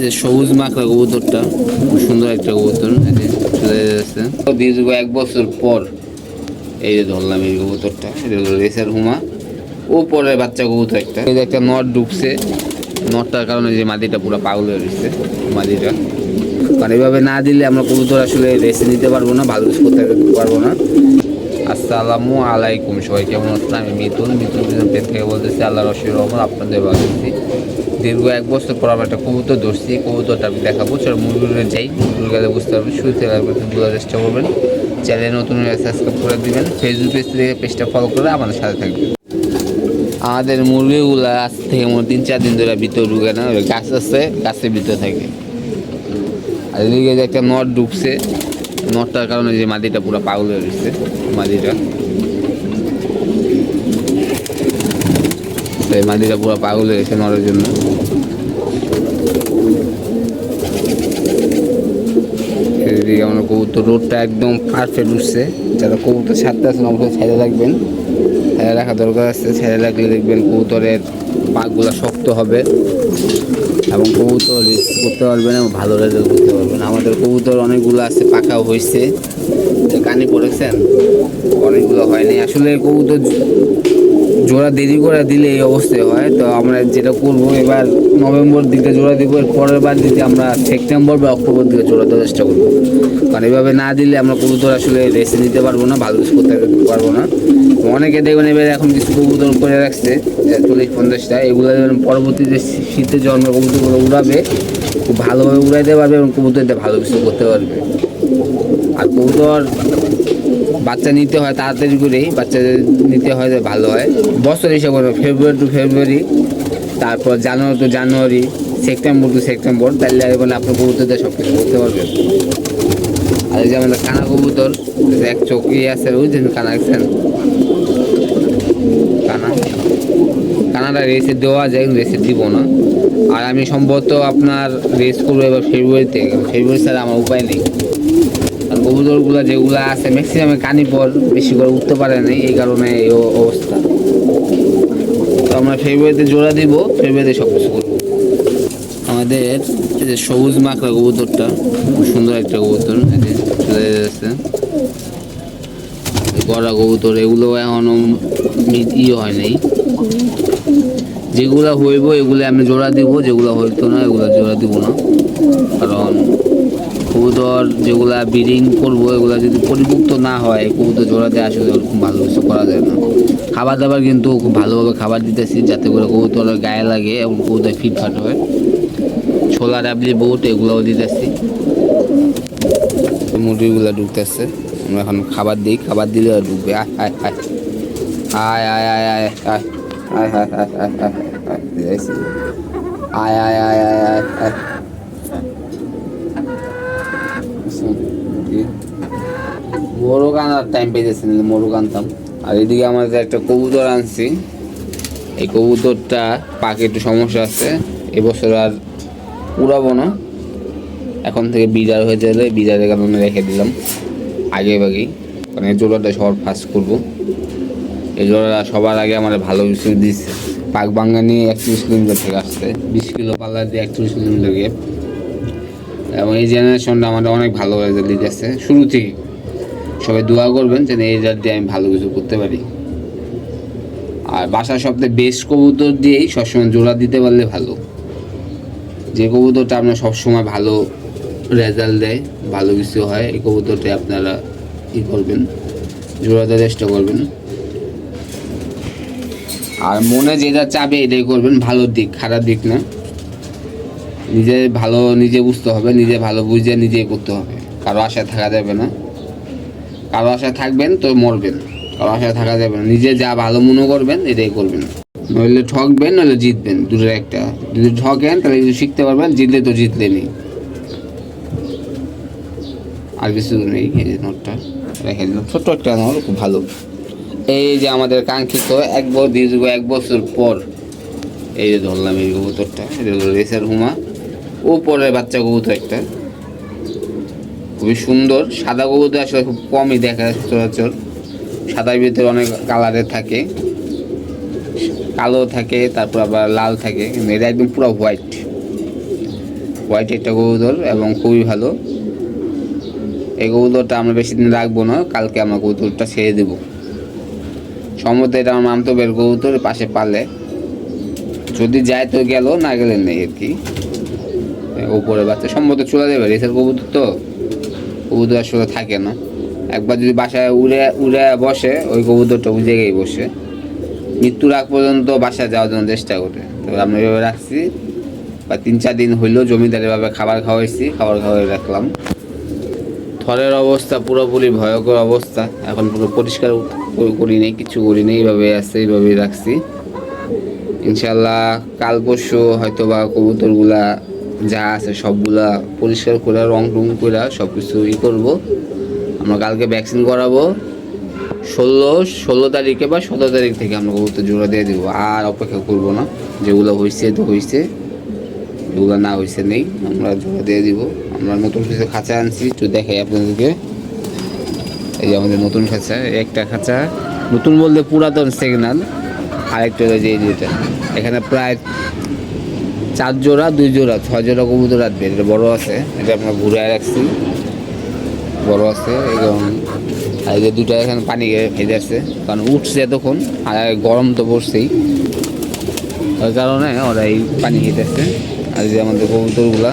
এই যে সবুজ মাখা কবুতরটা, খুব সুন্দর একটা কবুতর, এই যে চলে যাচ্ছে। তো দীর্ঘ এক বছর পর। এই যে ধরলাম এই কবুতরটা এটা রেসার হুমা। ও পরের বাচ্চা কবুতর একটা। এই যে একটা নট ঢুকছে। নটটার কারণে যে মাদিটা পুরো পাগল হয়ে গেছে, মাদিটা। কারণ এভাবে না দিলে আমরা কবুতর আসলে রেসে নিতে পারব না, ভালো করতে পারব না। আসসালামু আলাইকুম, সবাই কেমন আছেন? আমি মিথুন মিথুন পেট থেকে বলতেছি আল্লাহ রশির রহমান আপনাদের বাড়িতে দীর্ঘ এক বছর পর আমরা একটা কবুতর ধরছি। কবুতরটা আমি দেখাবো। চল মুরগুলো যাই। মুরগুলো গেলে বুঝতে পারবেন, শুরু থেকে একবার বোঝার চেষ্টা করবেন। চ্যানেল নতুন সাবস্ক্রাইব করে দিবেন। ফেসবুক পেজ থেকে পেজটা ফলো করে আমাদের সাথে থাকবেন আমাদের মুরগিগুলো আজ থেকে মনে তিন চার দিন ধরে ভিতরে ঢুকে না গাছ আছে, গাছের ভিতরে থাকে। আর এদিকে একটা নট ঢুকছে নটটার কারণে যে মাদিটা পুরো পাগল হয়ে গেছে মাদিটা এই মাদিটা পুরো পাগল হয়ে গেছে নটের জন্য। আমরা কবুতর, রোডটা একদম পারফেক্ট উঠছে। যারা কবুতর ছাড়তে আছেন অবশ্যই ছেড়ে রাখবেন ছেড়ে রাখা দরকার আছে ছেড়ে রাখলে দেখবেন কবুতরের পাকগুলো শক্ত হবে এবং কবুতর করতে পারবেন এবং ভালো রেজাল্ট করতে পারবেন। আমাদের কবুতর অনেকগুলো আছে, পাকাও হয়েছে। কানি পড়েছেন? অনেকগুলো হয়নি। আসলে কবুতর জোড়া দেরি করে দিলে এই অবস্থায় হয়। তো আমরা যেটা করব, এবার নভেম্বর দিকে জোড়া দিব এর পরের বার দিতে আমরা সেপ্টেম্বর বা অক্টোবর দিকে জোড়া দেওয়ার চেষ্টা করব। কারণ এভাবে না দিলে আমরা কবুতর আসলে রেসে নিতে পারব না, ভালো কিছু করতে পারব না। অনেকে দেখবেন এবার এখন কিছু কবুতর করে রাখছে চল্লিশ পঞ্চাশটা এগুলো পরবর্তীতে শীতে জন্ম কবুতরগুলো উড়াবে, খুব ভালোভাবে উড়াইতে পারবে এবং কবুতরটা ভালো কিছু করতে পারবে। আর কবুতর বাচ্চা নিতে হয়, তাড়াতাড়ি করেই বাচ্চা নিতে হয়, ভালো হয়। বছর হিসাবে করবে ফেব্রুয়ারি টু ফেব্রুয়ারি তারপর January to January September to September তাহলে মানে আপনার কবুতরদের সব কিছু করতে পারবেন। আর যে আমাদের কানা কবুতর, এক চোখই আছে বুঝছেন কানা দেখছেন কানা। কানাডা রেসে দেওয়া যায়, কিন্তু রেসে দিব না। আর আমি সম্ভবত আপনার রেস করব এবার ফেব্রুয়ারিতে ফেব্রুয়ারি ছাড়া আমার উপায় নেই। আর কবুতরগুলো যেগুলো আছে ম্যাক্সিমামে কানি পর বেশি করে উঠতে পারে না এই কারণে এই অবস্থা। তো আমরা ফেব্রুয়ারিতে জোড়া দিব ফেব্রুয়ারিতে সব কিছু করব। আমাদের এই যে সবুজ মাকড়া কবুতরটা সুন্দর একটা কবুতর গড়া কবুতর, এগুলো এখনও মি- ই হয় নাই। যেগুলা হইব এগুলো আমি জোড়া দিব, যেগুলো হইতো না, এগুলো জোড়া দিব না। কারণ কবুতর যেগুলা ব্রিডিং করব এগুলো যদি পরিপুক্ত না হয় কবুতর জোড়াতে আসলে ওরকম ভালো কিছু করা যায় না খাবার দাবার কিন্তু খুব ভালোভাবে খাবার দিতেছি যাতে করে কবুতরের গায়ে লাগে এবং কবুতর ফিটফাট হয় ছোলা ডাবলি বুট এগুলোও দিতেছি মুরগিগুলো ঢুকতেছে আমরা এখন খাবার দিই খাবার দিলে ঢুকবে আয় আয় আয় আয় আয় আয় আয় আয় আয় আয় আয় আয় আয় যাইছি। আয় আয় আয় আয় আয় আয় মোরগ আনার টাইম পেয়েছে না মোরগ আনতাম আর এদিকে আমাদের একটা কবুতর আনছি। এই কবুতরটা পাকে একটু সমস্যা আছে। এবছর আর উড়াবো না। এখন থেকে বিজার হয়ে গেলে বিজারের কারণে রেখে দিলাম। আগে মানে এই জোড়াটা সবার ফার্স্ট করব। এই জোড়াটা সবার আগে আমার ভালো কিছু দিচ্ছে। পাক বাঙ্গানি একত্রিশ কিলোমিটার থেকে আসছে। বিশ কিলো পাল্লা দিয়ে একত্রিশ কিলোমিটার গ্যাপ এবং এই জেনারেশনটা আমাদের অনেক ভালো রেজাল্ট দিতেছে। শুরু থেকে সবাই দোয়া করবেন যেন এই রেজাল্ট দিয়ে আমি ভালো কিছু করতে পারি। আর বাসার সবথেকে বেস্ট কবুতর দিয়েই সবসময় জোড়া দিতে পারলে ভালো। যে কবুতরটা আপনার সবসময় ভালো রেজাল্ট দেয়, ভালো কিছু হয়, এই কবুতরটা আপনারা ই করবেন, জোড়া দেওয়ার চেষ্টা করবেন। আর মনে যেটা চাবে এটাই করবেন, ভালো দিক, খারাপ দিক না। নিজে ভালো নিজে বুঝতে হবে, নিজে ভালো বুঝে নিজেই করতে হবে। কারও আশায় থাকা যাবে না। কারও আশায় থাকবেন তো মরবেন। কারও আশায় থাকা যাবে না। নিজে যা ভালো মনে করবেন, এটাই করবেন। নইলে ঠকবেন, নইলে জিতবেন। দুটোর একটা। যদি ঠকেন, তাহলে কিছু শিখতে পারবেন, জিতলে তো জিতলেনি আর কিছু নেই, এই নোটটা রেখে দিলাম। ছোট্ট একটা নোট, খুব ভালো। এই যে আমাদের কাঙ্ক্ষিত এক বছর, দীর্ঘ এক বছর পর, এই যে ধরলাম এই কবুতরটা এটা হলো রেসার হুমা। ও পরের বাচ্চা কবুতর একটা। খুবই সুন্দর। সাদা কবুতর আসলে খুব কমই দেখা যায় সচরাচর সাদার ভিতরে অনেক কালারের থাকে। কালো থাকে, তারপর আবার লাল থাকে। কিন্তু এটা একদম পুরো হোয়াইট হোয়াইট একটা কবুতর এবং খুবই ভালো। এই কবুতরটা আমরা বেশি দিন রাখব না। কালকে আমরা কবুতরটা ছেড়ে দেবো। সম্ভবত এটা আমার মামতো বের কবুতর পাশে পালে। যদি যায় তো গেল, না গেলে নেই আর কি। উপরে বাচ্চা। সম্ভবত চলে যাবে রেসের কবুতর তো। কবুতর আসলে থাকে না। একবার যদি বাসায় উড়ে উড়ে বসে, ওই কবুতরটা ওই জায়গায় বসে। মৃত্যুর আগ পর্যন্ত বাসায় যাওয়ার জন্য চেষ্টা করে। তবে আমরা এভাবে রাখছি। বা তিন চার দিন হইলেও জমিদারিভাবে খাবার খাওয়াইছি, খাবার খাওয়াই রাখলাম। থরের অবস্থা পুরোপুরি ভয়ঙ্কর অবস্থা। এখন পুরো পরিষ্কার করি- নেই, কিছু করি নেই, এইভাবে আছে, এইভাবেই রাখছি। ইনশাল্লাহ কাল পরশু হয়তো বা কবুতরগুলা যা আছে সবগুলা পরিষ্কার করে, রং টং করে সব কিছু ই করব। আমরা কালকে ভ্যাকসিন করাবো। ষোলো ষোলো তারিখে বা সতেরো তারিখ থেকে আমরা কবুতর জোড়া দিয়ে দেবো। আর অপেক্ষা করব না, যেগুলো হয়েছে তো হয়েছে যেগুলো না হয়েছে নেই, আমরা জোড়া দিয়ে দিব। আমরা নতুন কিছু খাঁচা আনছি, একটু দেখাই আপনাদেরকে। এই যে আমাদের নতুন খাঁচা, একটা খাঁচা, নতুন বলতে পুরাতন সিগনাল আরেকটা যে এখানে প্রায় চার জোড়া, দুই জোড়া, ছয় জোড়া কবুতর রাখবে। এটা বড় আছে, এটা আমরা ঘুরে রাখছি। বড় আছে, এবং আর যে দুটো এখানে পানি ভেজে আসছে। কারণ উঠছে এতক্ষণ, আর গরম তো পড়ছেই। ওই কারণে ওরা এই পানি খেতেছে। আর যে আমাদের কবুতরগুলা।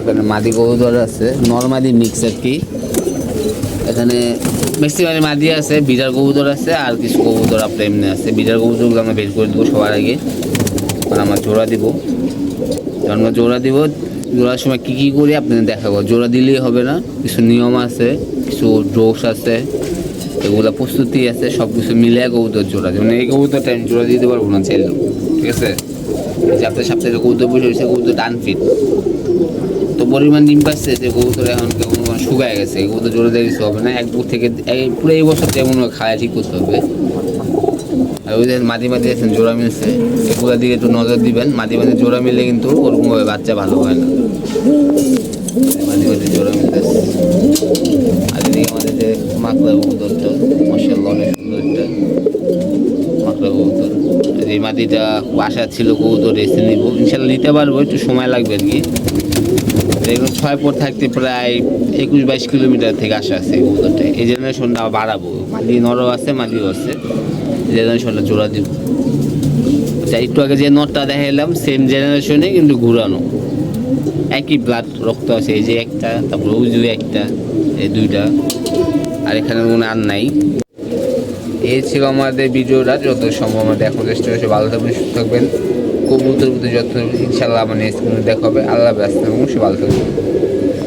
এখানে মাদি কবুতর আছে, নর্মাদি মিক্স আর কি। এখানে ম্যাক্সিমাম মাদি আছে বিটার কবুতর আছে, আর কিছু কবুতর আপনার এমনি আছে। বিটার কবুতরগুলো আমরা বের করে দেবো সবার আগে। আর আমরা জোড়া দিব। আমরা জোড়া দিব। জোড়ার সময় কী কী করি আপনাদের দেখাবো। জোড়া দিলেই হবে না। কিছু নিয়ম আছে, কিছু ডোস আছে, এগুলো প্রস্তুতি আছে সব কিছু মিলে কবুতর জোড়া। যেমন এই কবুতরটা আমি জোড়া দিতে পারব না চাইলেও ঠিক আছে? যে আপনার সপ্তাহে কবুতর বসে রয়েছে, কবুতরটা আনফিট তো পরিমাণ ডিম পাচ্ছে যে কবুতর এখন শুকায় গেছে। কবুতর জোরে দিয়ে কিছু হবে না। এক বুক থেকে পুরো এই বছর যেমন খাওয়া ঠিক করতে হবে। ওই যে মাঝে মাঝে আছেন জোড়া মিলছে এগুলোর দিকে একটু নজর দিবেন। মাঝে মাঝে জোড়া মিললে কিন্তু ওরকমভাবে বাচ্চা ভালো হয় না। মাঝে মাঝে জোড়া মিলতেছে আর এদিকে আমাদের যে মাকড়া কবুতরটা মাসাল্লাহ অনেক সুন্দর মাকড়া কবুতর। যে মাটিটা বাসা ছিল কবুতর এসে নিব। ইনশাল্লাহ নিতে পারব, একটু সময় লাগবে আর কি। এগুলো ছয় পর থাকতে প্রায় একুশ বাইশ কিলোমিটার থেকে আসা আছে কবুতরটা। এই জেনারেশনটা বাড়াবো। মাটি নরও আছে, মাটিও আছে। জেনারেশনটা জোড়া দিব একটু আগে যে নটটা দেখালাম সেম জেনারেশনে কিন্তু ঘুরানো। একই ব্লাড রক্ত আছে, এই যে একটা, তারপর উজু একটা, এই দুইটা। আর এখানে কোনো আর নাই। এই ছিল আমাদের ভিডিওটা যত সম্ভব আমরা দেখার চেষ্টা করছি ভালো থাকবেন, সুস্থ থাকবেন। কবুতর প্রতি যত ইনশাল্লাহ আমার নেক্সট দেখা হবে। আল্লাহ ব্যস্ত এবং সে ভালো থাকবেন।